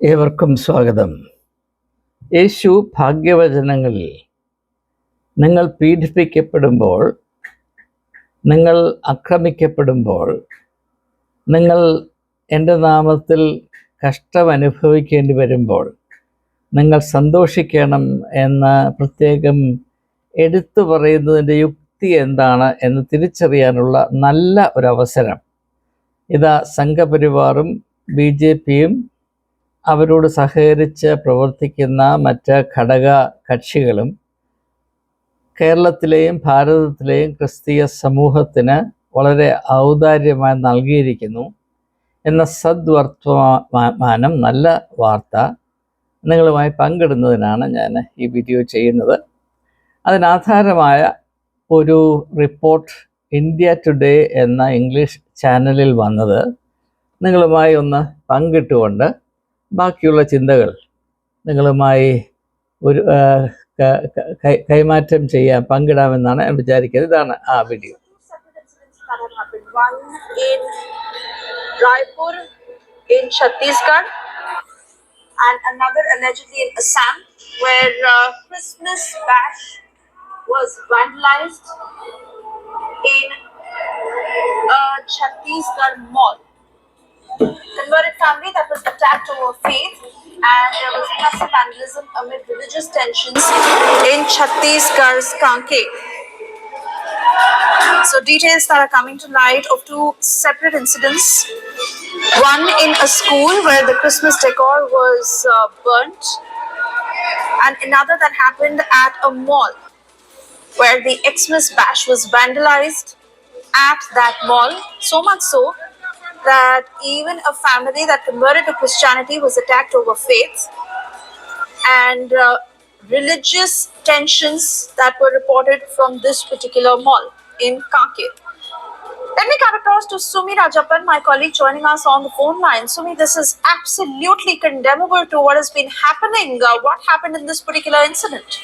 ഏവർക്കും സ്വാഗതം. യേശു ഭാഗ്യവചനങ്ങളിൽ നിങ്ങൾ പീഡിപ്പിക്കപ്പെടുമ്പോൾ നിങ്ങൾ ആക്രമിക്കപ്പെടുമ്പോൾ നിങ്ങൾ എന്റെ നാമത്തിൽ കഷ്ടം അനുഭവിക്കേണ്ടി വരുമ്പോൾ നിങ്ങൾ സന്തോഷിക്കണം എന്ന് പ്രത്യേകം എടുത്തു പറയുന്നതിന്റെ യുക്തി എന്താണ് എന്ന് തിരിച്ചറിയാനുള്ള നല്ല ഒരവസരം ഇതാ സംഘപരിവാറും ബി ജെ പിയും അവരോട് സഹകരിച്ച് പ്രവർത്തിക്കുന്ന മറ്റ് ഘടക കക്ഷികളും കേരളത്തിലെയും ഭാരതത്തിലെയും ക്രിസ്തീയ സമൂഹത്തിന് വളരെ ഔദാര്യമായി നൽകിയിരിക്കുന്നു എന്ന സദ്വർത്തമാനം നല്ല വാർത്ത നിങ്ങളുമായി പങ്കിടുന്നതിനാണ് ഞാൻ ഈ വീഡിയോ ചെയ്യുന്നത്. അതിനാധാരമായ ഒരു റിപ്പോർട്ട് ഇന്ത്യ ടുഡേ എന്ന ഇംഗ്ലീഷ് ചാനലിൽ വന്നത് നിങ്ങളുമായി ഒന്ന് പങ്കിട്ടുകൊണ്ട് ബാക്കിയുള്ള ചിന്തകൾ നിങ്ങളുമായി ഒരു കൈമാറ്റം ചെയ്യാൻ പങ്കിടാമെന്നാണ് ഞാൻ വിചാരിക്കുന്നത് ഇതാണ് ആ video Raipur in Chhattisgarh, and another allegedly in Assam, where uh, Christmas bash was vandalized in a Chhattisgarh mall. Converted family that was attacked over faith, and there was massive vandalism amid religious tensions in Chhattisgarh's Kanke. So details that are coming to light of two separate incidents. One in a school where the Christmas decor was uh, burnt, and another that happened at a mall where the Xmas bash was vandalized at that mall. So much so that even a family that converted to Christianity was attacked over faith and uh, religious tensions that were reported from this particular mall in Kanke. Let me cut across to Sumi Rajapan, my colleague joining us on the phone line. Sumi, this is absolutely condemnable to what has been happening. Uh, what happened in this particular incident?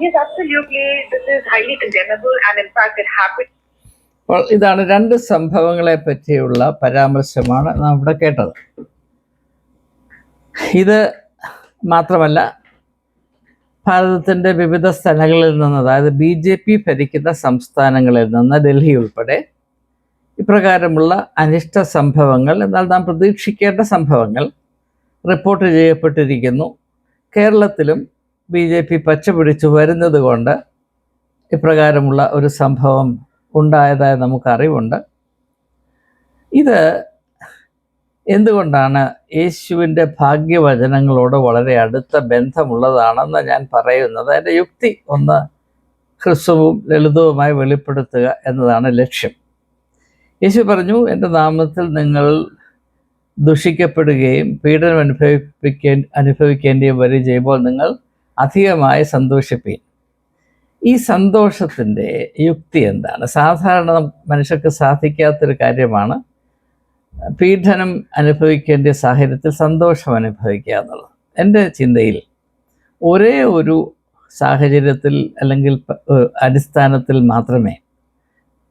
Yes, absolutely. This is highly condemnable, and in fact, it happened അപ്പോൾ ഇതാണ് രണ്ട് സംഭവങ്ങളെ പറ്റിയുള്ള പരാമർശമാണ് നാം ഇവിടെ കേട്ടത്. ഇത് മാത്രമല്ല ഭാരതത്തിന്റെ വിവിധ സ്ഥലങ്ങളിൽ നിന്ന് അതായത് ബി ജെ പി ഭരിക്കുന്ന സംസ്ഥാനങ്ങളിൽ നിന്ന് ഡൽഹി ഉൾപ്പെടെ ഇപ്രകാരമുള്ള അനിഷ്ട സംഭവങ്ങൾ എന്നാൽ നാം പ്രതീക്ഷിക്കേണ്ട സംഭവങ്ങൾ റിപ്പോർട്ട് ചെയ്യപ്പെട്ടിരിക്കുന്നു. കേരളത്തിലും ബി ജെ പി പച്ചപിടിച്ചു വരുന്നത് കൊണ്ട് ഇപ്രകാരമുള്ള ഒരു സംഭവം ഉണ്ടായതായി നമുക്കറിവുണ്ട്. ഇത് എന്തുകൊണ്ടാണ് യേശുവിന്റെ ഭാഗ്യവചനങ്ങളോട് വളരെ അടുത്ത ബന്ധമുള്ളതാണെന്ന് ഞാൻ പറയുന്നത്? അതിന്റെ യുക്തി ഒന്ന് ഹ്രസ്വവും ലളിതവുമായി വെളിപ്പെടുത്തുക എന്നതാണ് ലക്ഷ്യം. യേശു പറഞ്ഞു എന്റെ നാമത്തിൽ നിങ്ങൾ ദുഷിക്കപ്പെടുകയും പീഡനം അനുഭവിപ്പിക്കേ അനുഭവിക്കേണ്ടിയും വരികയും ചെയ്യുമ്പോൾ നിങ്ങൾ അധികമായി സന്തോഷിപ്പീൻ. ഈ സന്തോഷത്തിന്റെ യുക്തി എന്താണ്? സാധാരണ മനുഷ്യർക്ക് സാധിക്കാത്തൊരു കാര്യമാണ് പീഡനം അനുഭവിക്കേണ്ട സാഹചര്യത്തിൽ സന്തോഷം അനുഭവിക്കുക എന്നുള്ളത്. എന്റെ ചിന്തയിൽ ഒരേ ഒരു സാഹചര്യത്തിൽ അല്ലെങ്കിൽ അടിസ്ഥാനത്തിൽ മാത്രമേ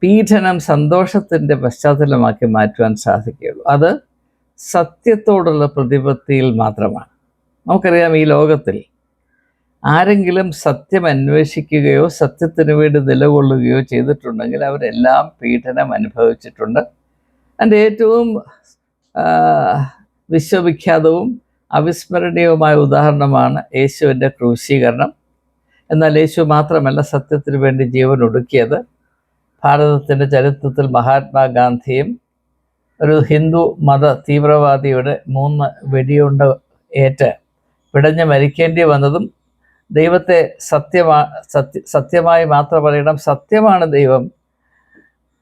പീഡനം സന്തോഷത്തിന്റെ പശ്ചാത്തലമാക്കി മാറ്റുവാൻ സാധിക്കുകയുള്ളൂ. അത് സത്യത്തോടുള്ള പ്രതിപത്തിയിൽ മാത്രമാണ്. നമുക്കറിയാം ഈ ലോകത്തിൽ ആരെങ്കിലും സത്യം അന്വേഷിക്കുകയോ സത്യത്തിന് വേണ്ടി നിലകൊള്ളുകയോ ചെയ്തിട്ടുണ്ടെങ്കിൽ അവരെല്ലാം പീഡനം അനുഭവിച്ചിട്ടുണ്ട്. അതിന്റെ ഏറ്റവും വിശ്വവിഖ്യാതവും അവിസ്മരണീയവുമായ ഉദാഹരണമാണ് യേശുവിന്റെ ക്രൂശീകരണം. എന്നാൽ യേശു മാത്രമല്ല സത്യത്തിന് വേണ്ടി ജീവൻ ഒടുക്കിയത്. ഭാരതത്തിന്റെ ചരിത്രത്തിൽ മഹാത്മാഗാന്ധിയും ഒരു ഹിന്ദു മത തീവ്രവാദിയുടെ മൂന്ന് വെടിയുണ്ട ഏറ്റ് പിടഞ്ഞ് മരിക്കേണ്ടി വന്നതും ദൈവത്തെ സത്യമാ സത്യ സത്യമായി മാത്രം പറയണം. സത്യമാണ് ദൈവം.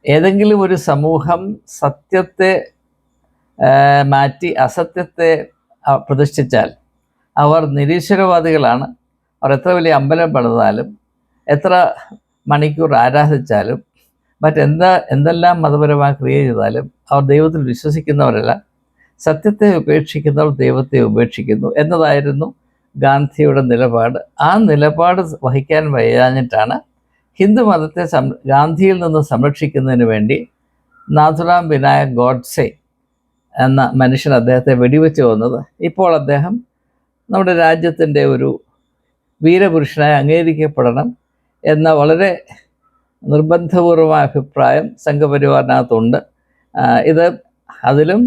ഏതെങ്കിലും ഒരു സമൂഹം സത്യത്തെ മാറ്റി അസത്യത്തെ പ്രതിഷ്ഠിച്ചാൽ അവർ നിരീശ്വരവാദികളാണ്. അവർ എത്ര വലിയ അമ്പലം പണിതാലും എത്ര മണിക്കൂർ ആരാധിച്ചാലും മറ്റെന്താ എന്തെല്ലാം മതപരമായ ക്രിയ ചെയ്താലും അവർ ദൈവത്തിൽ വിശ്വസിക്കുന്നവരല്ല. സത്യത്തെ ഉപേക്ഷിക്കുന്നവർ ദൈവത്തെ ഉപേക്ഷിക്കുന്നു എന്നതായിരുന്നു ഗാന്ധിയുടെ നിലപാട്. ആ നിലപാട് വഹിക്കാൻ വയ്യാഞ്ഞിട്ടാണ് ഹിന്ദു മതത്തെ സം ഗാന്ധിയിൽ നിന്ന് സംരക്ഷിക്കുന്നതിന് വേണ്ടി നാഥുറാം വിനായക് ഗോഡ്സെ എന്ന മനുഷ്യൻ അദ്ദേഹത്തെ വെടിവെച്ച് വന്നത് ഇപ്പോൾ അദ്ദേഹം നമ്മുടെ രാജ്യത്തിന്റെ ഒരു വീരപുരുഷനായി അംഗീകരിക്കപ്പെടണം എന്ന വളരെ നിർബന്ധപൂർവമായ അഭിപ്രായം സംഘപരിവാറിനകത്തുണ്ട്. ഇത് അതിലും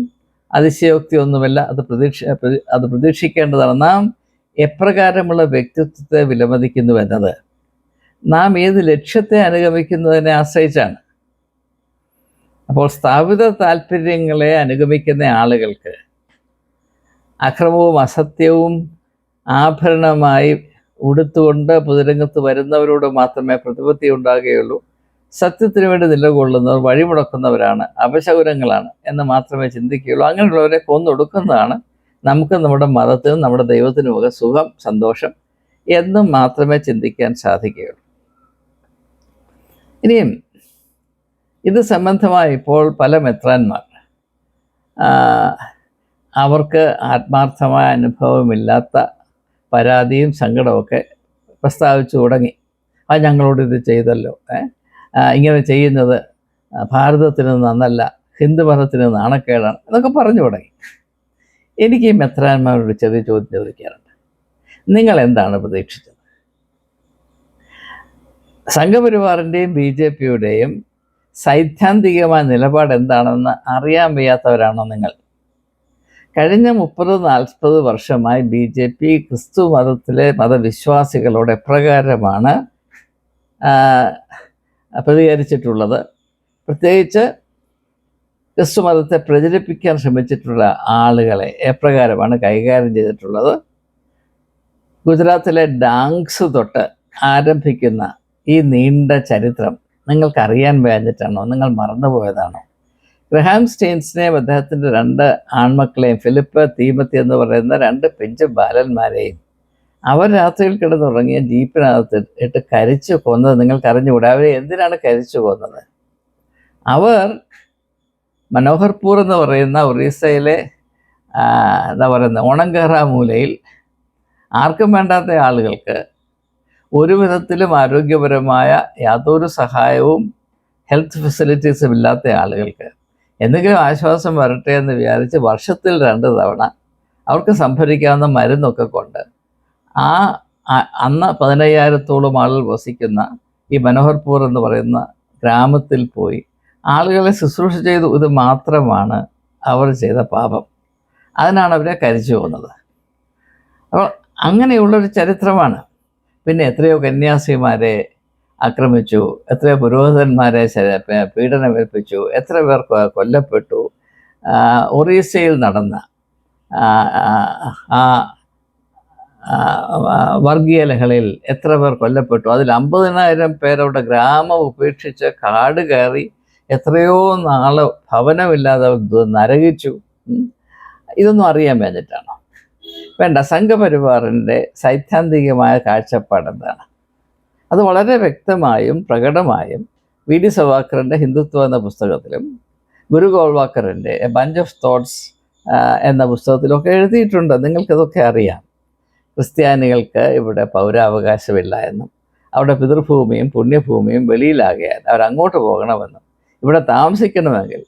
അതിശയോക്തി ഒന്നുമില്ല അത് പ്രതീക്ഷ അത് പ്രതീക്ഷിക്കേണ്ടതാണ്. നാം എപ്രകാരമുള്ള വ്യക്തിത്വത്തെ വിലമതിക്കുന്നു എന്നത്? നാം ഏത് ലക്ഷ്യത്തെ അനുഗമിക്കുന്നതിനെ ആശ്രയിച്ചാണ്? അപ്പോൾ സ്ഥാപിത താല്പര്യങ്ങളെ അനുഗമിക്കുന്ന ആളുകൾക്ക് അക്രമവും അസത്യവും ആഭരണമായി ഉടുത്തുകൊണ്ട് പൊതുരംഗത്ത് വരുന്നവരോട് മാത്രമേ പ്രതിപത്തി ഉണ്ടാകുകയുള്ളൂ. സത്യത്തിന് വേണ്ടി നിലകൊള്ളുന്നവർ വഴിമുടക്കുന്നവരാണ് അപശകുരങ്ങളാണ് എന്ന് മാത്രമേ ചിന്തിക്കുകയുള്ളൂ. അങ്ങനെയുള്ളവരെ കൊന്നൊടുക്കുന്നതാണ് നമുക്ക് നമ്മുടെ മതത്തിനും നമ്മുടെ ദൈവത്തിനുമൊക്കെ സുഖം സന്തോഷം എന്നും മാത്രമേ ചിന്തിക്കാൻ സാധിക്കുകയുള്ളൂ. ഇനിയും ഇത് സംബന്ധമായി ഇപ്പോൾ പല മെത്രാന്മാർ അവർക്ക് ആത്മാർത്ഥമായ അനുഭവമില്ലാത്ത പരാതിയും സങ്കടമൊക്കെ പ്രസ്താവിച്ചു തുടങ്ങി. അത് ഞങ്ങളോട് ഇത് ചെയ്തല്ലോ. ഇങ്ങനെ ചെയ്യുന്നത് ഭാരതത്തിന് നന്നല്ല ഹിന്ദു മതത്തിന് നാണക്കേടാണ് എന്നൊക്കെ പറഞ്ഞു തുടങ്ങി. എനിക്ക് ഈ മെത്രാന്മാരോട് ചെറിയ ചോദ്യം ചോദിക്കാറുണ്ട്. നിങ്ങൾ എന്താണ് പ്രതീക്ഷിച്ചത്? സംഘപരിവാറിന്റെയും ബി ജെ പിയുടെയും സൈദ്ധാന്തികമായ നിലപാട് എന്താണെന്ന് അറിയാൻ വയ്യാത്തവരാണോ നിങ്ങൾ? കഴിഞ്ഞ മുപ്പത് നാൽപ്പത് വർഷമായി ബി ജെ പി ക്രിസ്തു മതത്തിലെ മതവിശ്വാസികളോട് എപ്രകാരമാണ് പ്രതികരിച്ചിട്ടുള്ളത്. പ്രത്യേകിച്ച് ക്രിസ്തു മതത്തെ പ്രചരിപ്പിക്കാൻ ശ്രമിച്ചിട്ടുള്ള ആളുകളെ എപ്രകാരമാണ് കൈകാര്യം ചെയ്തിട്ടുള്ളത്? ഗുജറാത്തിലെ ഡാങ്സ് തൊട്ട് ആരംഭിക്കുന്ന ഈ നീണ്ട ചരിത്രം നിങ്ങൾക്കറിയാൻ വേണ്ടിയിട്ടാണോ നിങ്ങൾ മറന്നുപോയതാണോ? ഗ്രഹാം സ്റ്റെയിൻസിനെയും അദ്ദേഹത്തിന്റെ രണ്ട് ആൺമക്കളെയും ഫിലിപ്പ് തീമത്തി എന്ന് പറയുന്ന രണ്ട് പിഞ്ച് ബാലന്മാരെയും അവർ രാത്രിയിൽ കിടന്നുറങ്ങിയ ജീപ്പിനകത്ത് ഇട്ട് കരിച്ചു കൊന്നത് നിങ്ങൾക്ക് അറിഞ്ഞുകൂടെ അവരെ എന്തിനാണ് കരിച്ചു കൊന്നത്? അവർ മനോഹർപൂർ എന്ന് പറയുന്ന ഒറീസയിലെ എന്താ പറയുന്ന ഓണങ്കഹറ മൂലയിൽ ആർക്കും വേണ്ടാത്ത ആളുകൾക്ക് ഒരു വിധത്തിലും ആരോഗ്യപരമായ യാതൊരു സഹായവും ഹെൽത്ത് ഫെസിലിറ്റീസും ഇല്ലാത്ത ആളുകൾക്ക് എന്തെങ്കിലും ആശ്വാസം വരട്ടെ എന്ന് വിചാരിച്ച് വർഷത്തിൽ രണ്ട് തവണ അവർക്ക് സംഭരിക്കാവുന്ന മരുന്നൊക്കെ കൊണ്ട് ആ- അന്ന് പതിനയ്യായിരത്തോളം ആളുകൾ വസിക്കുന്ന ഈ മനോഹർപൂർ എന്ന് പറയുന്ന ഗ്രാമത്തിൽ പോയി ആളുകളെ ശുശ്രൂഷ ചെയ്തു ഇത് മാത്രമാണ് അവർ ചെയ്ത പാപം. അതിനാണ് അവരെ കരിച്ചു പോകുന്നത്. അപ്പോൾ അങ്ങനെയുള്ളൊരു ചരിത്രമാണ്. പിന്നെ എത്രയോ കന്യാസിമാരെ ആക്രമിച്ചു എത്രയോ പുരോഹിതന്മാരെ പീഡനമേൽപ്പിച്ചു എത്ര പേർ കൊല്ലപ്പെട്ടു. ഒറീസയിൽ നടന്ന ആ, വർഗീയ ലഹളയിൽ എത്ര പേർ കൊല്ലപ്പെട്ടു. അതിൽ അമ്പതിനായിരം പേരവിടെ ഗ്രാമം ഉപേക്ഷിച്ച് കാട് കയറി എത്രയോ നാൾ ഭവനമില്ലാതെ നരകിച്ചു. ഇതൊന്നും അറിയാൻ വേണ്ടിയിട്ടാണോ വേണ്ട സംഘപരിവാറിന്റെ സൈദ്ധാന്തികമായ കാഴ്ചപ്പാട് എന്താണ്? അത് വളരെ വ്യക്തമായും പ്രകടമായും വി ഡി സവാക്കറിന്റെ ഹിന്ദുത്വം എന്ന പുസ്തകത്തിലും ഗുരു ഗോൾവാക്കറിന്റെ എ ബഞ്ച് ഓഫ് തോട്ട്സ് എന്ന പുസ്തകത്തിലൊക്കെ എഴുതിയിട്ടുണ്ട്. നിങ്ങൾക്കതൊക്കെ അറിയാം. ക്രിസ്ത്യാനികൾക്ക് ഇവിടെ പൗരാവകാശമില്ല എന്നും അവിടെ പിതൃഭൂമിയും പുണ്യഭൂമിയും വെളിയിലാകിയാൽ അവരങ്ങോട്ട് പോകണമെന്നും. ഇവിടെ താമസിക്കണമെങ്കിൽ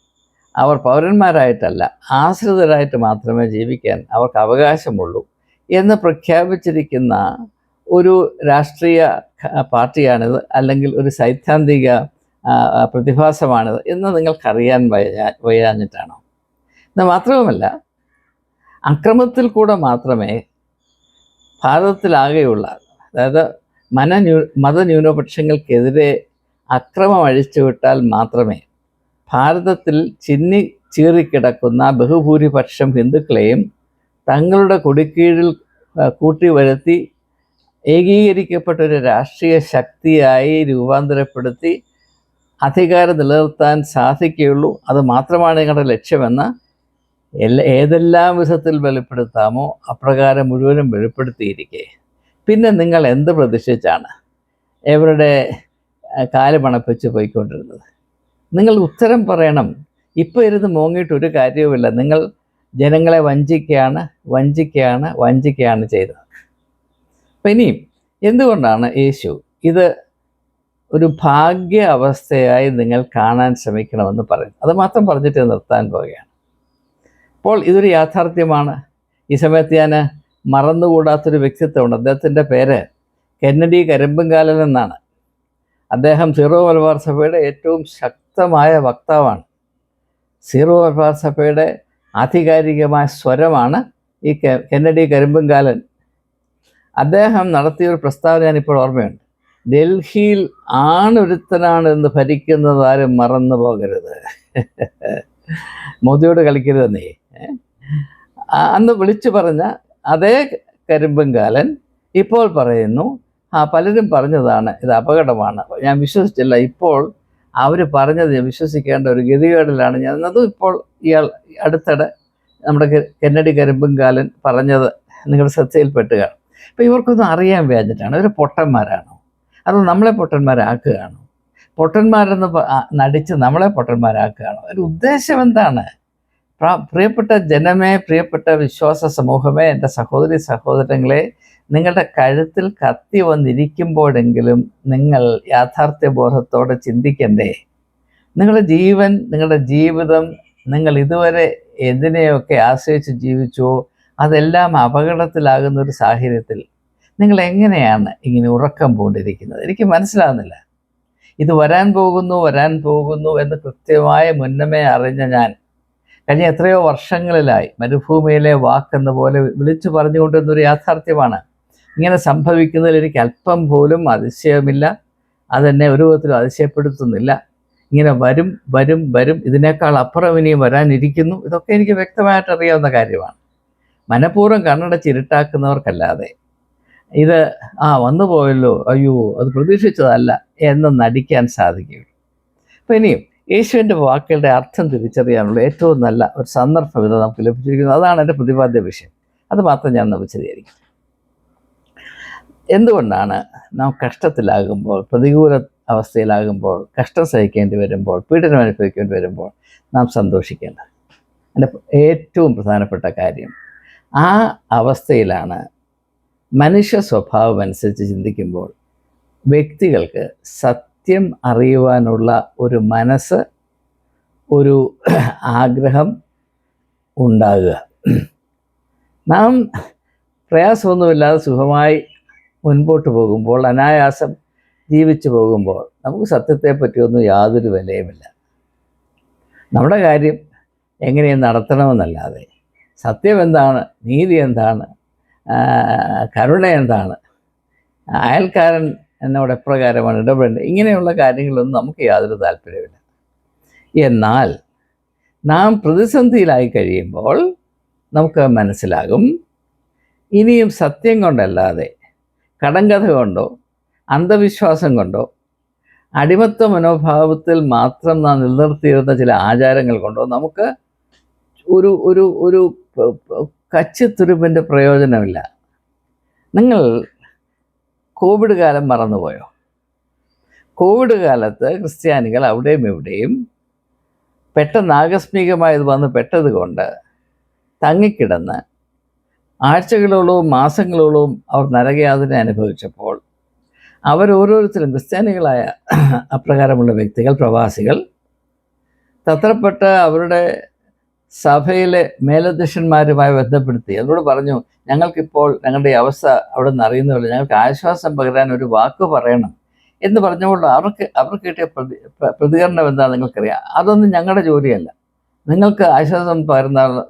അവർ പൗരന്മാരായിട്ടല്ല ആശ്രിതരായിട്ട് മാത്രമേ ജീവിക്കാൻ അവർക്ക് അവകാശമുള്ളൂ എന്ന് പ്രഖ്യാപിച്ചിരിക്കുന്ന ഒരു രാഷ്ട്രീയ പാർട്ടിയാണിത് അല്ലെങ്കിൽ ഒരു സൈദ്ധാന്തിക പ്രതിഭാസമാണിത് എന്ന് നിങ്ങൾക്കറിയാൻ വയ്യ വയ്യാഞ്ഞിട്ടാണോ? എന്ന് മാത്രവുമല്ല അക്രമത്തിൽ കൂടെ മാത്രമേ ഭാരതത്തിലാകെയുള്ള അതായത് മന മനന്യൂ മതന്യൂനപക്ഷങ്ങൾക്കെതിരെ അക്രമം അഴിച്ചുവിട്ടാൽ മാത്രമേ. ഭാരതത്തിൽ ചിന്നി ചീറിക്കിടക്കുന്ന ബഹുഭൂരിപക്ഷം ഹിന്ദുക്കളെയും തങ്ങളുടെ കൊടിക്കീഴിൽ കൂട്ടി വരുത്തി ഏകീകരിക്കപ്പെട്ട ഒരു രാഷ്ട്രീയ ശക്തിയായി രൂപാന്തരപ്പെടുത്തി അധികാരം നിലനിർത്താൻ സാധിക്കുകയുള്ളൂ. അത് മാത്രമാണ് നിങ്ങളുടെ ലക്ഷ്യമെന്ന് എല്ലാ ഏതെല്ലാം വിധത്തിൽ വെളിപ്പെടുത്താമോ അപ്രകാരം മുഴുവനും വെളിപ്പെടുത്തിയിരിക്കെ. പിന്നെ നിങ്ങൾ എന്ത് പ്രതീക്ഷിച്ചാണ്? ഇവരുടെ ആ, കാൽ മണപ്പിച്ച് പോയിക്കൊണ്ടിരുന്നത്. നിങ്ങൾ ഉത്തരം പറയണം. ഇപ്പോൾ ഇരുന്ന് മോങ്ങിയിട്ട് ഒരു കാര്യവുമില്ല. നിങ്ങൾ ജനങ്ങളെ വഞ്ചിക്കുകയാണ് വഞ്ചിക്കുകയാണ് വഞ്ചിക്കുകയാണ് ചെയ്തത്. അപ്പം ഇനിയും എന്തുകൊണ്ടാണ് യേശു ഇത് ഒരു ഭാഗ്യ അവസ്ഥയായി നിങ്ങൾ കാണാൻ ശ്രമിക്കണമെന്ന് പറയും അത് മാത്രം പറഞ്ഞിട്ട് നിർത്താൻ പോവുകയാണ്. അപ്പോൾ ഇതൊരു യാഥാർത്ഥ്യമാണ്. ഈ സമയത്ത് ഞാൻ മറന്നുകൂടാത്തൊരു വ്യക്തിത്വമുണ്ട്. അദ്ദേഹത്തിന്റെ പേര് കെന്നഡി കരിമ്പുംകാലൻ എന്നാണ്. അദ്ദേഹം സീറോ മലബാർ സഭയുടെ ഏറ്റവും ശക്തമായ വക്താവാണ്. സീറോ മലബാർ സഭയുടെ ആധികാരികമായ സ്വരമാണ് ഈ കെന്നഡി കരിമ്പുംകാലൻ അദ്ദേഹം നടത്തിയൊരു പ്രസ്താവന ഞാനിപ്പോൾ ഓർമ്മയുണ്ട്. ഡൽഹിയിൽ ആണൊരുത്തനാണ് എന്ന് ഭരിക്കുന്നത് ആരും മറന്നു പോകരുത്. മോദിയോട് കളിക്കരുത് നീ അന്ന് വിളിച്ചു പറഞ്ഞ അതേ കരിമ്പുംകാലൻ ഇപ്പോൾ പറയുന്നു പലരും പറഞ്ഞതാണ് ഇത് അപകടമാണ്. ഞാൻ വിശ്വസിച്ചില്ല. ഇപ്പോൾ അവർ പറഞ്ഞത് വിശ്വസിക്കേണ്ട ഒരു ഗതികേടിലാണ് ഞാൻ അതും ഇപ്പോൾ ഇയാൾ അടുത്തിടെ നമ്മുടെ കെന്നഡി കരിമ്പുംകാലൻ പറഞ്ഞത് നിങ്ങളുടെ ശ്രദ്ധയിൽപ്പെട്ട് കാണും അപ്പോൾ ഇവർക്കൊന്നും അറിയാൻ വേണ്ടിയിട്ടാണ് ഇവർ പൊട്ടന്മാരാണോ? അതോ നമ്മളെ പൊട്ടന്മാരാക്കുകയാണോ? പൊട്ടന്മാരെന്ന് ആ, നടിച്ച് നമ്മളെ പൊട്ടന്മാരാക്കുകയാണോ? ഒരു ഉദ്ദേശം എന്താണ്? പ്രിയപ്പെട്ട ജനമേ പ്രിയപ്പെട്ട വിശ്വാസ സമൂഹമേ എന്റെ സഹോദരി സഹോദരങ്ങളെ നിങ്ങളുടെ കഴുത്തിൽ കത്തി വന്നിരിക്കുമ്പോഴെങ്കിലും നിങ്ങൾ യാഥാർത്ഥ്യ ബോധത്തോടെ ചിന്തിക്കണ്ടേ? നിങ്ങളുടെ ജീവൻ നിങ്ങളുടെ ജീവിതം നിങ്ങൾ ഇതുവരെ എന്തിനെയൊക്കെ ആശ്രയിച്ച് ജീവിച്ചുവോ അതെല്ലാം അപകടത്തിലാകുന്ന ഒരു സാഹചര്യത്തിൽ നിങ്ങൾ എങ്ങനെയാണ് ഇങ്ങനെ ഉറക്കം പൂണ്ടിരിക്കുന്നത്? എനിക്ക് മനസ്സിലാകുന്നില്ല ഇത് വരാൻ പോകുന്നു വരാൻ പോകുന്നു എന്ന് കൃത്യമായ മുന്നമേ അറിഞ്ഞ ഞാൻ കഴിഞ്ഞ എത്രയോ വർഷങ്ങളിലായി മരുഭൂമിയിലെ വാക്കെന്ന പോലെ വിളിച്ചു പറഞ്ഞുകൊണ്ടിരുന്നൊരു യാഥാർത്ഥ്യമാണ്. ഇങ്ങനെ സംഭവിക്കുന്നതിൽ എനിക്ക് അല്പം പോലും അതിശയമില്ല. അതെന്നെ ഒരു വിധത്തിലും അതിശയപ്പെടുത്തുന്നില്ല. ഇങ്ങനെ വരും വരും വരും. ഇതിനേക്കാൾ അപ്പുറം ഇനിയും വരാനിരിക്കുന്നു. ഇതൊക്കെ എനിക്ക് വ്യക്തമായിട്ട് അറിയാവുന്ന കാര്യമാണ്. മനഃപൂർവം കണ്ണടച്ച് ഇരുട്ടാക്കുന്നവർക്കല്ലാതെ ഇത് ആ വന്നു പോയല്ലോ. അയ്യോ അത് പ്രതീക്ഷിച്ചതല്ല എന്ന് നടിക്കാൻ സാധിക്കുകയുള്ളൂ. അപ്പം ഇനിയും യേശുവിന്റെ വാക്കുകളുടെ അർത്ഥം തിരിച്ചറിയാനുള്ള ഏറ്റവും നല്ല ഒരു സന്ദർഭം ഇത് നമുക്ക് ലഭിച്ചിരിക്കുന്നു. അതാണ് എന്റെ പ്രതിപാദ്യ വിഷയം. അത് മാത്രം ഞാൻ വിശദീകരിക്കും. എന്തുകൊണ്ടാണ് നാം കഷ്ടത്തിലാകുമ്പോൾ പ്രതികൂല അവസ്ഥയിലാകുമ്പോൾ കഷ്ടം സഹിക്കേണ്ടി വരുമ്പോൾ പീഡനം അനുഭവിക്കേണ്ടി വരുമ്പോൾ നാം സന്തോഷിക്കേണ്ടത്? എന്റെ ഏറ്റവും പ്രധാനപ്പെട്ട കാര്യം ആ അവസ്ഥയിലാണ് മനുഷ്യ സ്വഭാവം അനുസരിച്ച് ചിന്തിക്കുമ്പോൾ വ്യക്തികൾക്ക് സത്യം അറിയുവാനുള്ള ഒരു മനസ്സ് ഒരു ആഗ്രഹം ഉണ്ടാകുക. നാം പ്രയാസമൊന്നുമില്ലാതെ സുഖമായി മുൻപോട്ട് പോകുമ്പോൾ അനായാസം ജീവിച്ചു പോകുമ്പോൾ നമുക്ക് സത്യത്തെ പറ്റിയൊന്നും യാതൊരു വിലയുമില്ല. നമ്മുടെ കാര്യം എങ്ങനെയും നടത്തണമെന്നല്ലാതെ സത്യം എന്താണ് നീതി എന്താണ് കരുണ എന്താണ് അയൽക്കാരൻ എന്നോട് എപ്രകാരമാണ് ഇടപെടേണ്ടത് ഇങ്ങനെയുള്ള കാര്യങ്ങളൊന്നും നമുക്ക് യാതൊരു താല്പര്യമില്ല എന്നാൽ നാം പ്രതിസന്ധിയിലായി കഴിയുമ്പോൾ നമുക്ക് മനസ്സിലാകും ഇനിയും സത്യം കൊണ്ടല്ലാതെ കടങ്കഥ കൊണ്ടോ അന്ധവിശ്വാസം കൊണ്ടോ അടിമത്വ മനോഭാവത്തിൽ മാത്രം നാം നിലനിർത്തിയിരുന്ന ചില ആചാരങ്ങൾ കൊണ്ടോ നമുക്ക് ഒരു ഒരു ഒരു കച്ചിത്തുരുമ്പിന്റെ പ്രയോജനമില്ല. നിങ്ങൾ കോവിഡ് കാലം മറന്നുപോയോ? കോവിഡ് കാലത്ത് ക്രിസ്ത്യാനികൾ അവിടെയും ഇവിടെയും പെട്ടെന്ന് ആകസ്മികമായത് വന്ന് പെട്ടത് കൊണ്ട് തങ്ങിക്കിടന്ന് ആഴ്ചകളോളവും മാസങ്ങളോളവും അവർ നരകയാതന അനുഭവിച്ചപ്പോൾ അവരോരോരുത്തരും ക്രിസ്ത്യാനികളായ അപ്രകാരമുള്ള വ്യക്തികൾ പ്രവാസികൾ. തത്രപ്പെട്ട അവരുടെ സഭയിലെ മേലധ്യക്ഷന്മാരുമായി ബന്ധപ്പെടുത്തി അതിനോട് പറഞ്ഞു ഞങ്ങൾക്കിപ്പോൾ ഞങ്ങളുടെ അവസ്ഥ അവിടെ നിന്ന് അറിയുന്നില്ല ഞങ്ങൾക്ക് ആശ്വാസം പകരാൻ ഒരു വാക്ക് പറയണം. എന്ന് പറഞ്ഞപ്പോൾ അവർക്ക് അവർക്ക് കിട്ടിയ പ്രതി പ്ര- പ്രതികരണം എന്താണെന്ന് നിങ്ങൾക്കറിയാം? അതൊന്നും ഞങ്ങളുടെ ജോലിയല്ല. നിങ്ങൾക്ക് ആശ്വാസം പകരുന്ന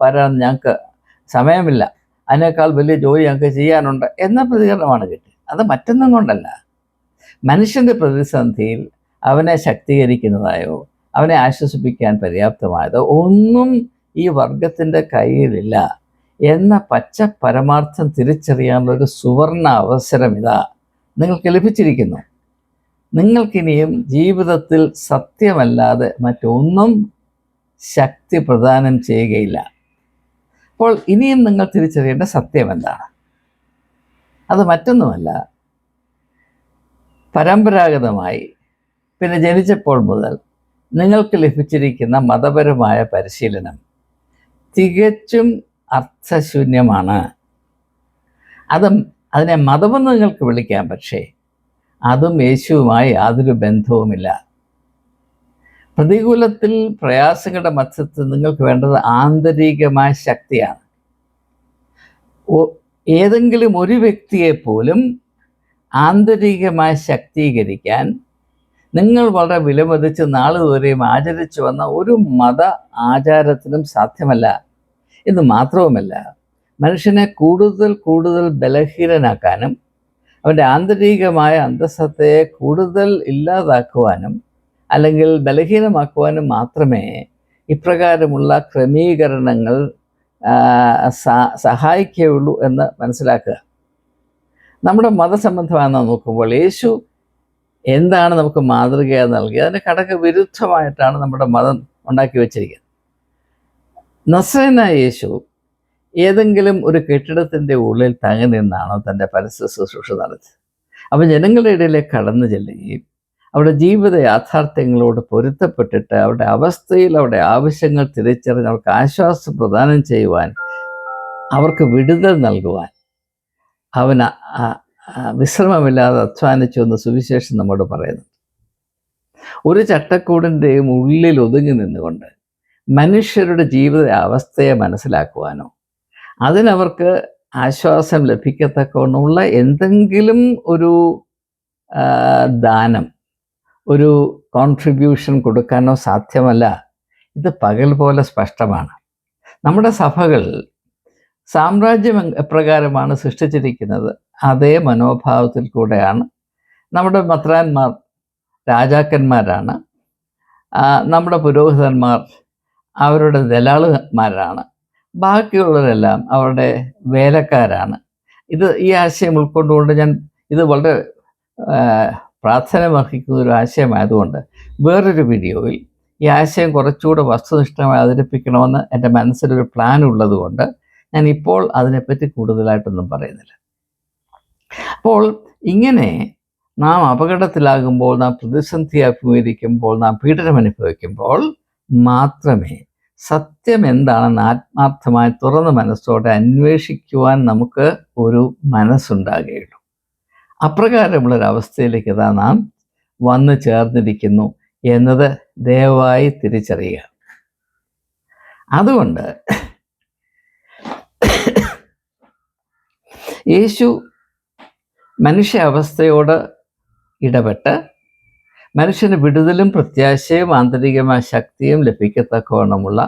പകരാൻ ഞങ്ങൾക്ക് സമയമില്ല. അതിനേക്കാൾ വലിയ ജോലി ഞങ്ങൾക്ക് ചെയ്യാനുണ്ട് എന്ന പ്രതികരണമാണ് കിട്ടിയത്. അത് മറ്റൊന്നും കൊണ്ടല്ല. മനുഷ്യന്റെ പ്രതിസന്ധിയിൽ അവനെ ശക്തീകരിക്കുന്നതായോ അവനെ ആശ്വസിപ്പിക്കാൻ പര്യാപ്തമായതോ ഒന്നും ഈ വർഗത്തിന്റെ കയ്യിലില്ല എന്ന പച്ച പരമാർത്ഥം തിരിച്ചറിയാനുള്ള ഒരു സുവർണ അവസരം ഇതാ നിങ്ങൾക്ക് ലഭിച്ചിരിക്കുന്നു. നിങ്ങൾക്കിനിയും ജീവിതത്തിൽ സത്യമല്ലാതെ മറ്റൊന്നും ശക്തി പ്രദാനം ചെയ്യുകയില്ല. അപ്പോൾ ഇനിയും നിങ്ങൾ തിരിച്ചറിയേണ്ട സത്യം എന്താണ്? അത് മറ്റൊന്നുമല്ല. പരമ്പരാഗതമായി പിന്നെ ജനിച്ചപ്പോൾ മുതൽ നിങ്ങൾക്ക് ലഭിച്ചിരിക്കുന്ന മതപരമായ പരിശീലനം തികച്ചും അർത്ഥശൂന്യമാണ്. അതും അതിനെ മതമെന്ന് നിങ്ങൾക്ക് വിളിക്കാം പക്ഷേ അതും യേശുവുമായി യാതൊരു ബന്ധവുമില്ല. പ്രതികൂലത്തിൽ പ്രയാസങ്ങളുടെ മധ്യത്തിൽ നിങ്ങൾക്ക് വേണ്ടത് ആന്തരികമായ ശക്തിയാണ്. ഏതെങ്കിലും ഒരു വ്യക്തിയെ പോലും ആന്തരികമായി ശക്തീകരിക്കാൻ നിങ്ങൾ വളരെ വിലമതിച്ച് നാളുവരെയും ആചരിച്ചു വന്ന ഒരു മത ആചാരത്തിനും സാധ്യമല്ല. എന്ന് മാത്രവുമല്ല മനുഷ്യനെ കൂടുതൽ കൂടുതൽ ബലഹീനനാക്കാനും അവന്റെ ആന്തരികമായ അന്തസ്സത്തെ കൂടുതൽ ഇല്ലാതാക്കുവാനും അല്ലെങ്കിൽ ബലഹീനമാക്കുവാനും മാത്രമേ ഇപ്രകാരമുള്ള ക്രമീകരണങ്ങൾ സഹായിക്കുകയുള്ളൂ എന്ന് മനസ്സിലാക്കുക. നമ്മുടെ മതസംബന്ധമാണെന്ന് നോക്കുമ്പോൾ യേശു എന്താണ് നമുക്ക് മാതൃകയായി നൽകിയത്? അതിന് കടക്ക് വിരുദ്ധമായിട്ടാണ് നമ്മുടെ മതം ഉണ്ടാക്കി വച്ചിരിക്കുന്നത്. നസ്രന യേശു ഏതെങ്കിലും ഒരു കെട്ടിടത്തിന്റെ ഉള്ളിൽ തങ്ങി നിന്നാണോ തന്റെ പരസ്യ ശുശ്രൂഷ നടത്തിയത്? അപ്പം ജനങ്ങളുടെ ഇടയിലേക്ക് കടന്നു ചെല്ലുകയും അവരുടെ ജീവിത യാഥാർത്ഥ്യങ്ങളോട് പൊരുത്തപ്പെട്ടിട്ട് അവരുടെ അവസ്ഥയിൽ അവരുടെ ആവശ്യങ്ങൾ തിരിച്ചറിഞ്ഞ് അവർക്ക് ആശ്വാസം പ്രദാനം ചെയ്യുവാൻ അവർക്ക് വിടുതൽ നൽകുവാൻ. അവൻ വിശ്രമമില്ലാതെ അധ്വാനിച്ചു എന്ന് സുവിശേഷം നമ്മോട് പറയുന്നു. ഒരു ചട്ടക്കൂടിന്റെയും ഉള്ളിൽ ഒതുങ്ങി നിന്നുകൊണ്ട് മനുഷ്യരുടെ ജീവിത അവസ്ഥയെ മനസ്സിലാക്കുവാനോ അതിനവർക്ക് ആശ്വാസം ലഭിക്കത്തക്കവണ്ണമുള്ള എന്തെങ്കിലും ഒരു ദാനം ഒരു കോൺട്രിബ്യൂഷൻ കൊടുക്കാനോ സാധ്യമല്ല. ഇത് പകൽ പോലെ സ്പഷ്ടമാണ്. നമ്മുടെ സഭകൾ സാമ്രാജ്യം എപ്രകാരമാണ് സൃഷ്ടിച്ചിരിക്കുന്നത്. അതേ മനോഭാവത്തിൽ കൂടെയാണ്. നമ്മുടെ മത്രാന്മാർ രാജാക്കന്മാരാണ്. നമ്മുടെ പുരോഹിതന്മാർ അവരുടെ ദലാളുമാരാണ്. ബാക്കിയുള്ളവരെല്ലാം അവരുടെ വേലക്കാരാണ്. ഇത് ഈ ആശയം ഉൾക്കൊണ്ടുകൊണ്ട് ഞാൻ ഇത് വളരെ ആ, പ്രാധാന്യമർഹിക്കുന്ന ഒരു ആശയമായതുകൊണ്ട് വേറൊരു വീഡിയോയിൽ ഈ ആശയം കുറച്ചുകൂടെ വസ്തുനിഷ്ഠമായി അവതരിപ്പിക്കണമെന്ന് എന്റെ മനസ്സിലൊരു പ്ലാൻ ഉള്ളതുകൊണ്ട് ഞാൻ ഇപ്പോൾ അതിനെപ്പറ്റി കൂടുതലായിട്ടൊന്നും പറയുന്നില്ല. അപ്പോൾ ഇങ്ങനെ നാം അപകടത്തിലാകുമ്പോൾ നാം പ്രതിസന്ധി അഭിമുഖീകരിക്കുമ്പോൾ നാം പീഡനം അനുഭവിക്കുമ്പോൾ മാത്രമേ സത്യം എന്താണെന്ന് ആത്മാർത്ഥമായി തുറന്ന മനസ്സോടെ അന്വേഷിക്കുവാൻ നമുക്ക് ഒരു മനസ്സുണ്ടാകുകയുള്ളൂ. അപ്രകാരമുള്ളൊരവസ്ഥയിലേക്ക് ഇതാ നാം വന്നു ചേർന്നിരിക്കുന്നു എന്നത് ദയവായി തിരിച്ചറിയുക. അതുകൊണ്ട് യേശു മനുഷ്യ അവസ്ഥയോട് ഇടപെട്ട് മനുഷ്യന് വിടുതലും പ്രത്യാശയും ആന്തരികമായ ശക്തിയും ലഭിക്കത്തക്കവണ്ണമുള്ള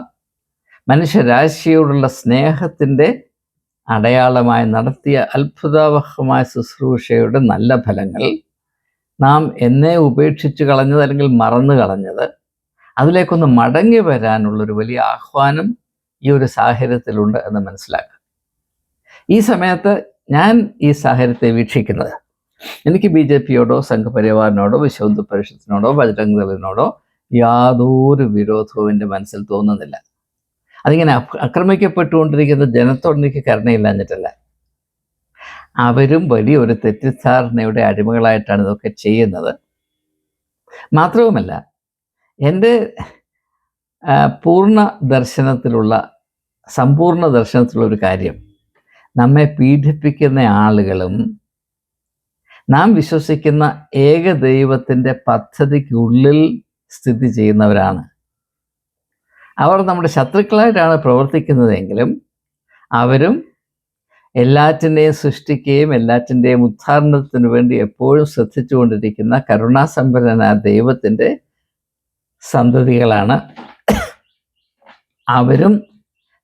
മനുഷ്യരാശിയോടുള്ള സ്നേഹത്തിന്റെ അടയാളമായി നടത്തിയ അത്ഭുതാവഹമായ ശുശ്രൂഷയുടെ നല്ല ഫലങ്ങൾ നാം എന്നെ ഉപേക്ഷിച്ച് കളഞ്ഞത് അല്ലെങ്കിൽ മറന്നു കളഞ്ഞത് അതിലേക്കൊന്ന് മടങ്ങി വരാനുള്ളൊരു വലിയ ആഹ്വാനം ഈ ഒരു സാഹചര്യത്തിലുണ്ട് എന്ന് മനസ്സിലാക്കുക ഈ സമയത്ത് ഞാൻ ഈ സാഹചര്യത്തെ വീക്ഷിക്കുന്നത് എനിക്ക് ബി ജെ പിയോടോ സംഘപരിവാറിനോടോ വിശ്വഹിന്ദു പരിഷത്തിനോടോ ബജരംഗ് ദളിനോടോ യാതൊരു വിരോധവും എന്റെ മനസ്സിൽ തോന്നുന്നില്ല. അതിങ്ങനെ ആക്രമിക്കപ്പെട്ടുകൊണ്ടിരിക്കുന്ന ജനത്തോട് എനിക്ക് കരുണയില്ലാഞ്ഞിട്ടല്ല. അവരും വലിയൊരു തെറ്റിദ്ധാരണയുടെ അടിമകളായിട്ടാണ് ഇതൊക്കെ ചെയ്യുന്നത്. മാത്രവുമല്ല എന്റെ പൂർണ ദർശനത്തിലുള്ള സമ്പൂർണ ദർശനത്തിലുള്ള ഒരു കാര്യം. നമ്മെ പീഡിപ്പിക്കുന്ന ആളുകളും നാം വിശ്വസിക്കുന്ന ഏക ദൈവത്തിന്റെ പദ്ധതിക്കുള്ളിൽ സ്ഥിതി ചെയ്യുന്നവരാണ്. അവർ നമ്മുടെ ശത്രുക്കളായിട്ടാണ് പ്രവർത്തിക്കുന്നതെങ്കിലും അവരും എല്ലാറ്റിന്റെയും സൃഷ്ടിക്കുകയും എല്ലാറ്റിന്റെയും ഉദ്ധാരണത്തിന് വേണ്ടി എപ്പോഴും ശ്രദ്ധിച്ചുകൊണ്ടിരിക്കുന്ന കരുണാസമ്പന്നനായ ദൈവത്തിന്റെ സന്തതികളാണ് അവരും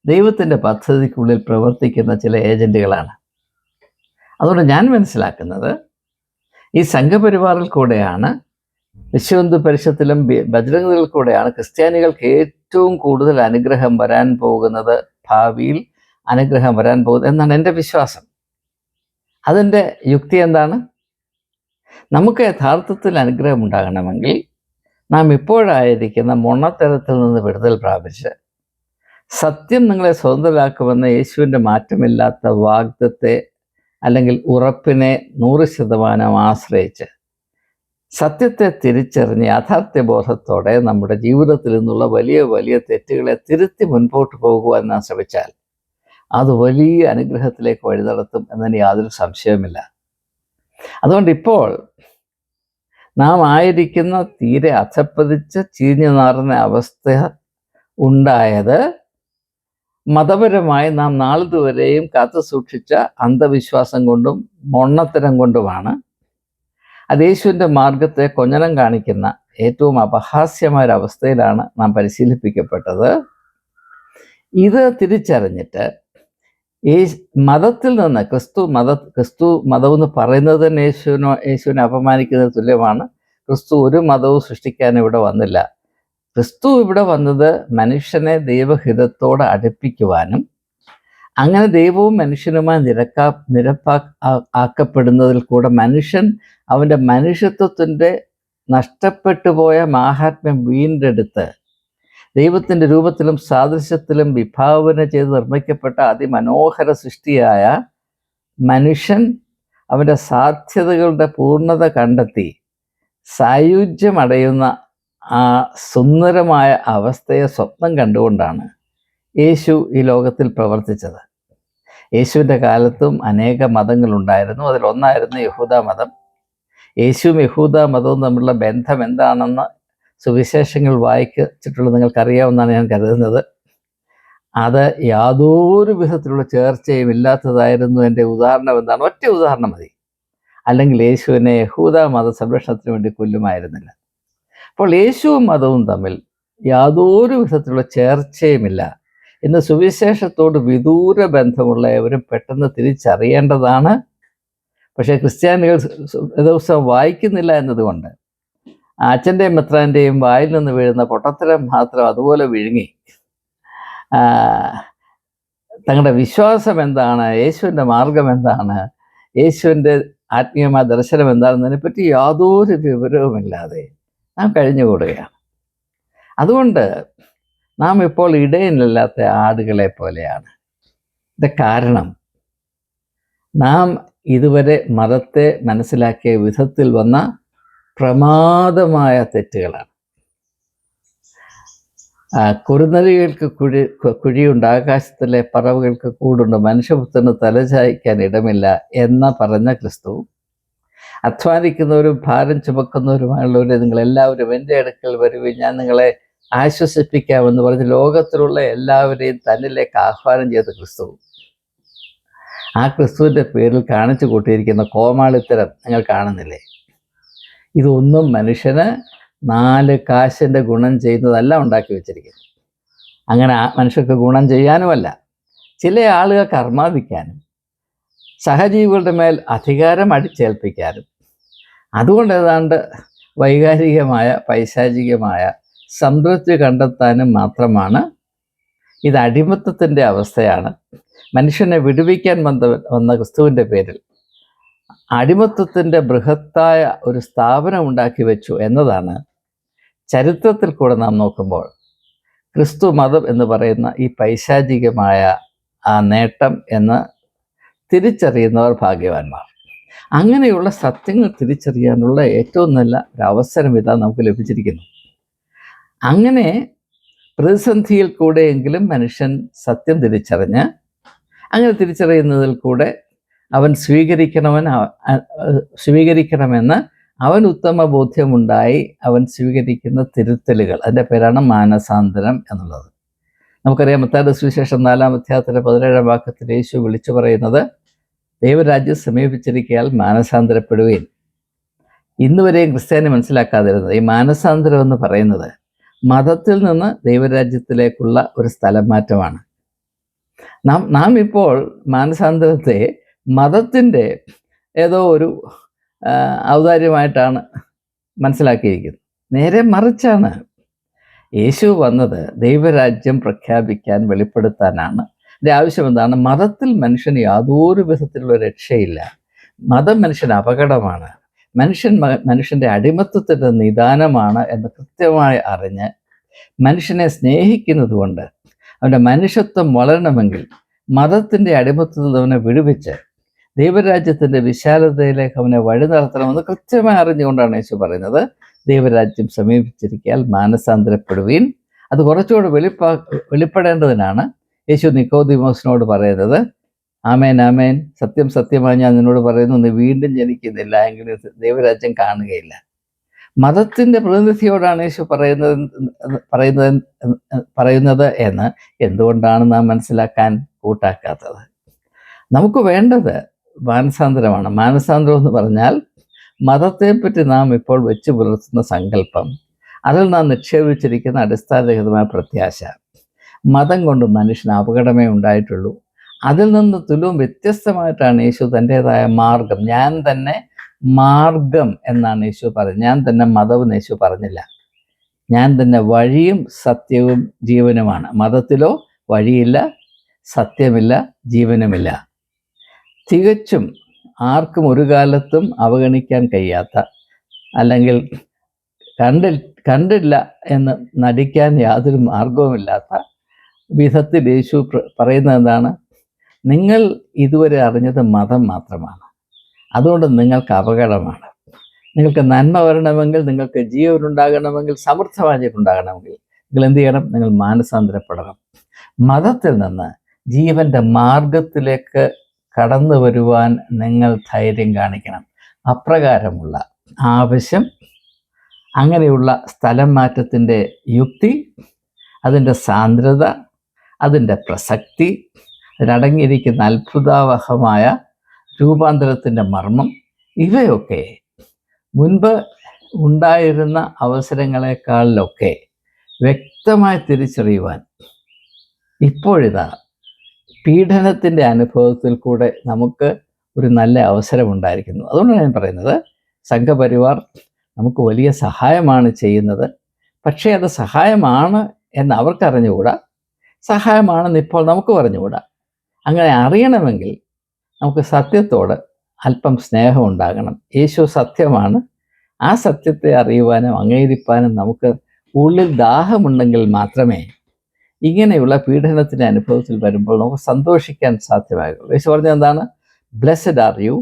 ദൈവത്തിന്റെ പദ്ധതിക്കുള്ളിൽ പ്രവർത്തിക്കുന്ന ചില ഏജന്റുകളാണ്. അതുകൊണ്ട് ഞാൻ മനസ്സിലാക്കുന്നത് ഈ സംഘപരിവാറിൽ കൂടെയാണ് വിശ്വഹിന്ദു പരിഷത്തിലും ബജ്രംഗിൽ കൂടെയാണ് ക്രിസ്ത്യാനികൾക്ക് ഏറ്റവും കൂടുതൽ അനുഗ്രഹം വരാൻ പോകുന്നത് ഭാവിയിൽ അനുഗ്രഹം വരാൻ പോകുന്നത് എന്നാണ് എന്റെ വിശ്വാസം. അതിന്റെ യുക്തി എന്താണ്? നമുക്ക് യഥാർത്ഥത്തിൽ അനുഗ്രഹം ഉണ്ടാകണമെങ്കിൽ നാം ഇപ്പോഴായിരിക്കുന്ന മൊണ്ണത്തരത്തിൽ നിന്ന് വിടുതൽ പ്രാപിച്ച് സത്യം നിങ്ങളെ സ്വതന്ത്രരാക്കുമെന്ന യേശുവിന്റെ മാറ്റമില്ലാത്ത വാഗ്ദത്തെ അല്ലെങ്കിൽ ഉറപ്പിനെ നൂറ് ശതമാനം ആശ്രയിച്ച് സത്യത്തെ തിരിച്ചറിഞ്ഞ് യാഥാർത്ഥ്യബോധത്തോടെ നമ്മുടെ ജീവിതത്തിൽ നിന്നുള്ള വലിയ വലിയ തെറ്റുകളെ തിരുത്തി മുൻപോട്ട് പോകുവാൻ നാം ശ്രമിച്ചാൽ അത് വലിയ അനുഗ്രഹത്തിലേക്ക് വഴി നടത്തും എന്നതിന് യാതൊരു സംശയവുമില്ല. അതുകൊണ്ട് ഇപ്പോൾ നാം ആയിരിക്കുന്ന തീരെ അധപ്പതിച്ച് ചീഞ്ഞു നാറുന്ന അവസ്ഥ ഉണ്ടായത് മതപരമായി നാം നാളിതുവരെയും കാത്തു സൂക്ഷിച്ച അന്ധവിശ്വാസം കൊണ്ടും മൊണ്ണത്തരം കൊണ്ടുമാണ്. അത് യേശുവിന്റെ മാർഗത്തെ കൊഞ്ഞനം കാണിക്കുന്ന ഏറ്റവും അപഹാസ്യമായ ഒരു അവസ്ഥയിലാണ് നാം പരിശീലിപ്പിക്കപ്പെട്ടത്. ഇത് തിരിച്ചറിഞ്ഞിട്ട് ഈ മതത്തിൽ നിന്ന് ക്രിസ്തു മത ക്രിസ്തു മതം എന്ന് പറയുന്നത് തന്നെ യേശുവിനോ യേശുവിനെ അപമാനിക്കുന്നതിന് തുല്യമാണ്. ക്രിസ്തു ഒരു മതവും സൃഷ്ടിക്കാൻ ഇവിടെ വന്നില്ല. ക്രിസ്തു ഇവിടെ വന്നത് മനുഷ്യനെ ദൈവഹിതത്തോട് അടുപ്പിക്കുവാനും അങ്ങനെ ദൈവവും മനുഷ്യനുമായി നിരക്കാ നിരപ്പാ ആക്കപ്പെടുന്നതിൽ കൂടെ മനുഷ്യൻ അവന്റെ മനുഷ്യത്വത്തിന്റെ നഷ്ടപ്പെട്ടു പോയ മാഹാത്മ്യം വീണ്ടെടുത്ത് ദൈവത്തിന്റെ രൂപത്തിലും സാദൃശ്യത്തിലും വിഭാവന ചെയ്ത് നിർമ്മിക്കപ്പെട്ട അതിമനോഹര സൃഷ്ടിയായ മനുഷ്യൻ അവന്റെ സാധ്യതകളുടെ പൂർണത കണ്ടെത്തി സായുജ്യമടയുന്ന ആ സുന്ദരമായ അവസ്ഥയെ സ്വപ്നം കണ്ടുകൊണ്ടാണ് യേശു ഈ ലോകത്തിൽ പ്രവർത്തിച്ചത്. യേശുവിന്റെ കാലത്തും അനേക മതങ്ങളുണ്ടായിരുന്നു. അതിലൊന്നായിരുന്നു യഹൂദ മതം. യേശുവും യഹൂദ മതവും തമ്മിലുള്ള ബന്ധം എന്താണെന്ന് സുവിശേഷങ്ങൾ വായിച്ചിട്ടുള്ളത് നിങ്ങൾക്കറിയാവുന്നതാണ് ഞാൻ കരുതുന്നത്. അത് യാതൊരു വിധത്തിലുള്ള ചേർച്ചയും ഇല്ലാത്തതായിരുന്നു എന്റെ ഉദാഹരണം എന്താണ് ഒറ്റ ഉദാഹരണം മതി. അല്ലെങ്കിൽ യേശുവിനെ യഹൂദ മത സംരക്ഷണത്തിന് വേണ്ടി കൊല്ലുമായിരുന്നില്ല. അപ്പോൾ യേശുവും മതവും തമ്മിൽ യാതൊരു വിധത്തിലുള്ള ചേർച്ചയുമില്ല. ഇന്ന് സുവിശേഷത്തോട് വിദൂര ബന്ധമുള്ളവരും പെട്ടെന്ന് തിരിച്ചറിയേണ്ടതാണ്. പക്ഷേ ക്രിസ്ത്യാനികൾ ദിവസം വായിക്കുന്നില്ല എന്നതുകൊണ്ട് അച്ഛന്റെയും മെത്രാന്റെയും വായിൽ നിന്ന് വീഴുന്ന പൊട്ടത്തരം മാത്രം അതുപോലെ വിഴുങ്ങി. തങ്ങളുടെ വിശ്വാസം എന്താണ്? യേശുവിന്റെ മാർഗം എന്താണ്? യേശുവിന്റെ ആത്മീയമായ ദർശനം എന്താണെന്നതിനെപ്പറ്റി യാതൊരു വിവരവുമില്ലാതെ നാം കഴിഞ്ഞുകൂടുകയാണ്. അതുകൊണ്ട് നാം ഇപ്പോൾ ഇടയനില്ലാത്ത ആടുകളെ പോലെയാണ്. ഇത് കാരണം നാം ഇതുവരെ മതത്തെ മനസ്സിലാക്കിയ വിധത്തിൽ വന്ന പ്രമാദമായ തെറ്റുകളാണ്. കുറുനരികൾക്ക് കുഴി കുഴിയുണ്ട് ആകാശത്തിലെ പറവുകൾക്ക് കൂടുണ്ട് മനുഷ്യപുത്രന് തലചായ്ക്കാൻ ഇടമില്ല എന്ന പറഞ്ഞ ക്രിസ്തു അധ്വാനിക്കുന്നവരും ഭാരം ചുമക്കുന്നവരുമായുള്ളവരെ നിങ്ങൾ എല്ലാവരും എന്റെ അടുക്കൽ വരുവേ ഞാൻ നിങ്ങളെ ആശ്വസിപ്പിക്കാമെന്ന് പറഞ്ഞ് ലോകത്തിലുള്ള എല്ലാവരെയും തന്നിലേക്ക് ആഹ്വാനം ചെയ്ത ക്രിസ്തു. ആ ക്രിസ്തുവിന്റെ പേരിൽ കാണിച്ചു കൂട്ടിയിരിക്കുന്ന കോമാളിത്തരം നിങ്ങൾ കാണുന്നില്ലേ? ഇതൊന്നും മനുഷ്യന് നാല് കാശിന്റെ ഗുണം ചെയ്യുന്നതല്ല ഉണ്ടാക്കി വെച്ചിരിക്കുന്നത്. അങ്ങനെ ആ മനുഷ്യർക്ക് ഗുണം ചെയ്യാനുമല്ല. ചില ആളുകൾ കർമാദിക്കാനും സഹജീവികളുടെ മേൽ അധികാരം അടിച്ചേൽപ്പിക്കാനും അതുകൊണ്ട് ഏതാണ്ട് വൈകാരികമായ പൈശാചികമായ സംതൃപ്തി കണ്ടെത്താനും മാത്രമാണ്. ഇത് അടിമത്തത്തിന്റെ അവസ്ഥയാണ്. മനുഷ്യനെ വിടുവിക്കാൻ വന്ന വന്ന ക്രിസ്തുവിന്റെ പേരിൽ അടിമത്വത്തിന്റെ ബൃഹത്തായ ഒരു സ്ഥാപനം ഉണ്ടാക്കി വെച്ചു എന്നതാണ് ചരിത്രത്തിൽ കൂടെ നാം നോക്കുമ്പോൾ ക്രിസ്തു മതം എന്ന് പറയുന്ന ഈ പൈശാചികമായ ആ നേട്ടം എന്ന് തിരിച്ചറിയുന്നവർ ഭാഗ്യവാന്മാർ. അങ്ങനെയുള്ള സത്യങ്ങൾ തിരിച്ചറിയാനുള്ള ഏറ്റവും നല്ല ഒരു അവസരം ഇതാ നമുക്ക് ലഭിച്ചിരിക്കുന്നു. അങ്ങനെ പ്രതിസന്ധിയിൽ കൂടെയെങ്കിലും മനുഷ്യൻ സത്യം തിരിച്ചറിഞ്ഞ് അങ്ങനെ തിരിച്ചറിയുന്നതിൽ കൂടെ അവൻ സ്വീകരിക്കണമെന്ന് സ്വീകരിക്കണമെന്ന് അവൻ ഉത്തമ ബോധ്യമുണ്ടായി അവൻ സ്വീകരിക്കുന്ന തിരുത്തലുകൾ. അതിന്റെ പേരാണ് മാനസാന്തരം എന്നുള്ളത്. നമുക്കറിയാം മത്താരുടെ സുവിശേഷം നാലാം അധ്യായത്തിന്റെ പതിനേഴാം വാക്യത്തിൽ യേശു വിളിച്ചു പറയുന്നത് ദൈവരാജ്യം സമീപിച്ചിരിക്കയാൽ മാനസാന്തരപ്പെടുകയും ഇന്നുവരെയും ക്രിസ്ത്യാനി മനസ്സിലാക്കാതിരുന്നത് ഈ മാനസാന്തരം എന്ന് പറയുന്നത് മതത്തിൽ നിന്ന് ദൈവരാജ്യത്തിലേക്കുള്ള ഒരു സ്ഥലം മാറ്റമാണ് നാം നാം ഇപ്പോൾ മാനസാന്തരത്തെ മതത്തിന്റെ ഏതോ ഒരു ഔദാര്യമായിട്ടാണ് മനസ്സിലാക്കിയിരിക്കുന്നത്. നേരെ മറിച്ചാണ്. യേശു വന്നത് ദൈവരാജ്യം പ്രഖ്യാപിക്കാൻ വെളിപ്പെടുത്താനാണ്. എന്റെ ആവശ്യം എന്താണ്? മതത്തിൽ മനുഷ്യന് യാതൊരു വിധത്തിലുള്ള രക്ഷയില്ല. മതം മനുഷ്യന് അപകടമാണ്. മനുഷ്യൻ മനുഷ്യന്റെ അടിമത്വത്തിന്റെ നിദാനമാണ് എന്ന് കൃത്യമായി അറിഞ്ഞ് മനുഷ്യനെ സ്നേഹിക്കുന്നത് കൊണ്ട് അവന്റെ മനുഷ്യത്വം വളരണമെങ്കിൽ മതത്തിന്റെ അടിമത്വത്തിൽ അവനെ വിടുവിച്ച് ദൈവരാജ്യത്തിന്റെ വിശാലതയിലേക്ക് അവനെ വഴി നടത്തണമെന്ന് കൃത്യമായി അറിഞ്ഞുകൊണ്ടാണ് യേശു പറയുന്നത്. ദൈവരാജ്യം സമീപിച്ചിരിക്കാൻ മാനസാന്തരപ്പെടുവീൻ. അത് കുറച്ചുകൂടെ വെളിപ്പാ വെളിപ്പെടേണ്ടതിനാണ്. യേശു നിക്കോദിമോസിനോട് പറയുന്നത് ആമേൻ ആമേൻ. സത്യം സത്യമായി ഞാൻ നിന്നോട് പറയുന്നു നീ വീണ്ടും ജനിക്കുന്നില്ല എങ്കിൽ ദൈവരാജ്യം കാണുകയില്ല. മതത്തിന്റെ പ്രതിനിധിയോടാണ് യേശു പറയുന്നത് പറയുന്നത് പറയുന്നത് എന്ന് എന്തുകൊണ്ടാണ് നാം മനസ്സിലാക്കാൻ കൂട്ടാക്കാത്തത്? നമുക്ക് വേണ്ടത് മാനസാന്തരമാണ്. മാനസാന്തരം എന്ന് പറഞ്ഞാൽ മതത്തെപ്പറ്റി നാം ഇപ്പോൾ വെച്ച് പുലർത്തുന്ന സങ്കല്പം അതിൽ നാം നിക്ഷേപിച്ചിരിക്കുന്ന അടിസ്ഥാനരഹിതമായ പ്രത്യാശ. മതം കൊണ്ട് മനുഷ്യന് അപകടമേ ഉണ്ടായിട്ടുള്ളൂ. അതിൽ നിന്ന് തുലവും വ്യത്യസ്തമായിട്ടാണ് യേശു തന്റെതായ മാർഗം. ഞാൻ തന്നെ മാർഗം എന്നാണ് യേശു പറഞ്ഞത്. ഞാൻ തന്നെ മതവും യേശു പറഞ്ഞില്ല. ഞാൻ തന്നെ വഴിയും സത്യവും ജീവനുമാണ്. മതത്തിലോ വഴിയില്ല സത്യമില്ല ജീവനുമില്ല. തികച്ചും ആർക്കും ഒരു കാലത്തും അവഗണിക്കാൻ കഴിയാത്ത അല്ലെങ്കിൽ കണ്ടി കണ്ടില്ല എന്ന് നടിക്കാൻ യാതൊരു മാർഗവുമില്ലാത്ത വിധത്തിൽ യേശു പറയുന്നത് എന്താണ്? നിങ്ങൾ ഇതുവരെ അറിഞ്ഞത് മതം മാത്രമാണ്. അതുകൊണ്ട് നിങ്ങൾക്ക് അപകടമാണ്. നിങ്ങൾക്ക് നന്മ വരണമെങ്കിൽ നിങ്ങൾക്ക് ജീവനുണ്ടാകണമെങ്കിൽ സമൃദ്ധവാചിട്ടുണ്ടാകണമെങ്കിൽ നിങ്ങൾ എന്ത് ചെയ്യണം? നിങ്ങൾ മാനസാന്തരപ്പെടണം. മതത്തിൽ നിന്ന് ജീവന്റെ മാർഗത്തിലേക്ക് കടന്നു വരുവാൻ നിങ്ങൾ ധൈര്യം കാണിക്കണം. അപ്രകാരമുള്ള ആവശ്യം അങ്ങനെയുള്ള സ്ഥലം മാറ്റത്തിന്റെ യുക്തി അതിന്റെ സാന്ദ്രത അതിന്റെ പ്രസക്തി അതിലടങ്ങിയിരിക്കുന്ന അത്ഭുതാവഹമായ രൂപാന്തരത്തിന്റെ മർമ്മം. ഇവയൊക്കെ മുൻപ് ഉണ്ടായിരുന്ന അവസരങ്ങളെക്കാളിലൊക്കെ വ്യക്തമായി തിരിച്ചറിയുവാൻ ഇപ്പോഴിതാ പീഡനത്തിന്റെ അനുഭവത്തിൽ കൂടെ നമുക്ക് ഒരു നല്ല അവസരമുണ്ടായിരിക്കുന്നു. അതുകൊണ്ടാണ് ഞാൻ പറയുന്നത് സംഘപരിവാർ നമുക്ക് വലിയ സഹായമാണ് ചെയ്യുന്നത്. പക്ഷേ അത് സഹായമാണ് എന്ന് അവർക്കറിഞ്ഞുകൂടാ? സഹായമാണെന്ന് ഇപ്പോൾ നമുക്ക് പറഞ്ഞുകൂടാ? അങ്ങനെ അറിയണമെങ്കിൽ നമുക്ക് സത്യത്തോട് അല്പം സ്നേഹം ഉണ്ടാകണം. യേശു സത്യമാണ്. ആ സത്യത്തെ അറിയുവാനും അംഗീകരിപ്പാനും നമുക്ക് ഉള്ളിൽ ദാഹമുണ്ടെങ്കിൽ മാത്രമേ ഇങ്ങനെയുള്ള പീഡനത്തിന്റെ അനുഭവത്തിൽ വരുമ്പോൾ നമുക്ക് സന്തോഷിക്കാൻ സാധ്യമാകുള്ളൂ. യേശു പറഞ്ഞത് എന്താണ്? Blessed are you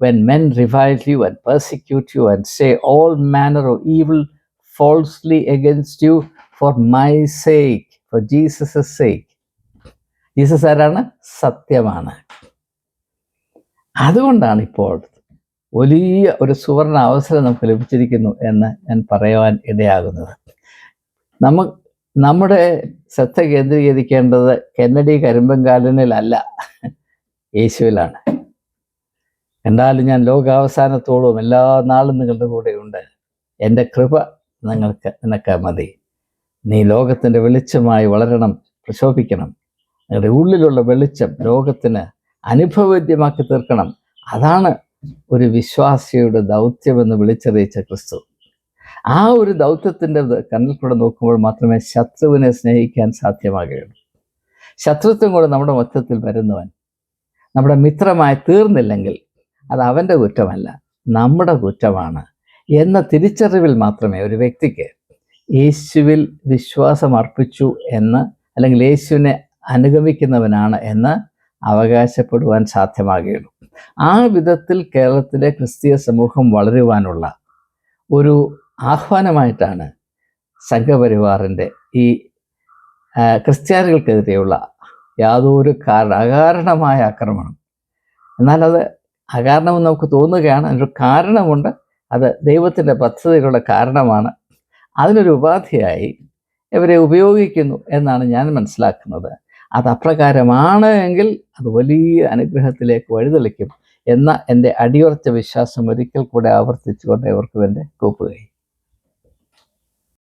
when men revile you and persecute you and say all manner of evil falsely against you for my sake for Jesus sake Jesus ആരാണ്? സത്യമാണ്. അതുകൊണ്ടാണ് ഇപ്പോൾ വലിയ ഒരു സുവർണ അവസരം നമുക്ക് ലഭിച്ചിരിക്കുന്നു എന്ന് ഞാൻ പറയുവാൻ ഇടയാകുന്നത്. നമ്മ നമ്മുടെ ശ്രദ്ധ കേന്ദ്രീകരിക്കേണ്ടത് കെന്നഡി കരിമ്പങ്കാലിനിലല്ല യേശുവിലാണ്. എന്തായാലും ഞാൻ ലോകാവസാനത്തോളം എല്ലാ നാളും നിങ്ങളുടെ കൂടെയുണ്ട്. എന്റെ കൃപ നിങ്ങൾക്ക് നിനക്ക് മതി. നീ ലോകത്തിന്റെ വെളിച്ചമായി വളരണം പ്രശോഭിക്കണം. നിങ്ങളുടെ ഉള്ളിലുള്ള വെളിച്ചം ലോകത്തിന് അനുഭവവേദ്യമാക്കി തീർക്കണം. അതാണ് ഒരു വിശ്വാസിയുടെ ദൗത്യമെന്ന് വിളിച്ചറിയിച്ച ക്രിസ്തു. ആ ഒരു ദൗത്യത്തിന്റെ കണ്ണിൽ കൂടെ നോക്കുമ്പോൾ മാത്രമേ ശത്രുവിനെ സ്നേഹിക്കാൻ സാധ്യമാകുകയുള്ളൂ. ശത്രുത്വം കൂടെ നമ്മുടെ മൊത്തത്തിൽ വരുന്നവൻ നമ്മുടെ മിത്രമായി തീർന്നില്ലെങ്കിൽ അത് അവന്റെ കുറ്റമല്ല നമ്മുടെ കുറ്റമാണ് എന്ന തിരിച്ചറിവിൽ മാത്രമേ ഒരു വ്യക്തിക്ക് യേശുവിൽ വിശ്വാസം അർപ്പിച്ചു എന്ന് അല്ലെങ്കിൽ യേശുവിനെ അനുഗമിക്കുന്നവനാണ് എന്ന് അവകാശപ്പെടുവാൻ സാധ്യമാകുകയുള്ളൂ. ആ വിധത്തിൽ കേരളത്തിലെ ക്രിസ്തീയ സമൂഹം വളരുവാനുള്ള ഒരു ആഹ്വാനമായിട്ടാണ് സംഘപരിവാറിന്റെ ഈ ക്രിസ്ത്യാനികൾക്കെതിരെയുള്ള യാതൊരു കാരണം അകാരണമായ ആക്രമണം. എന്നാൽ അത് അകാരണമെന്ന് നമുക്ക് തോന്നുകയാണ്. അതിനൊരു കാരണമുണ്ട്. അത് ദൈവത്തിന്റെ പദ്ധതികളുടെ കാരണമാണ്. അതിനൊരു ഉപാധിയായി ഇവരെ ഉപയോഗിക്കുന്നു എന്നാണ് ഞാൻ മനസ്സിലാക്കുന്നത്. അത് അപ്രകാരമാണ് എങ്കിൽ അത് വലിയ അനുഗ്രഹത്തിലേക്ക് വഴിതെളിക്കും. എന്ന എന്റെ അടിയുറച്ച വിശ്വാസം ഒരിക്കൽ കൂടെ ആവർത്തിച്ചുകൊണ്ട് ഇവർക്കും എന്റെ കൂപ്പുകയും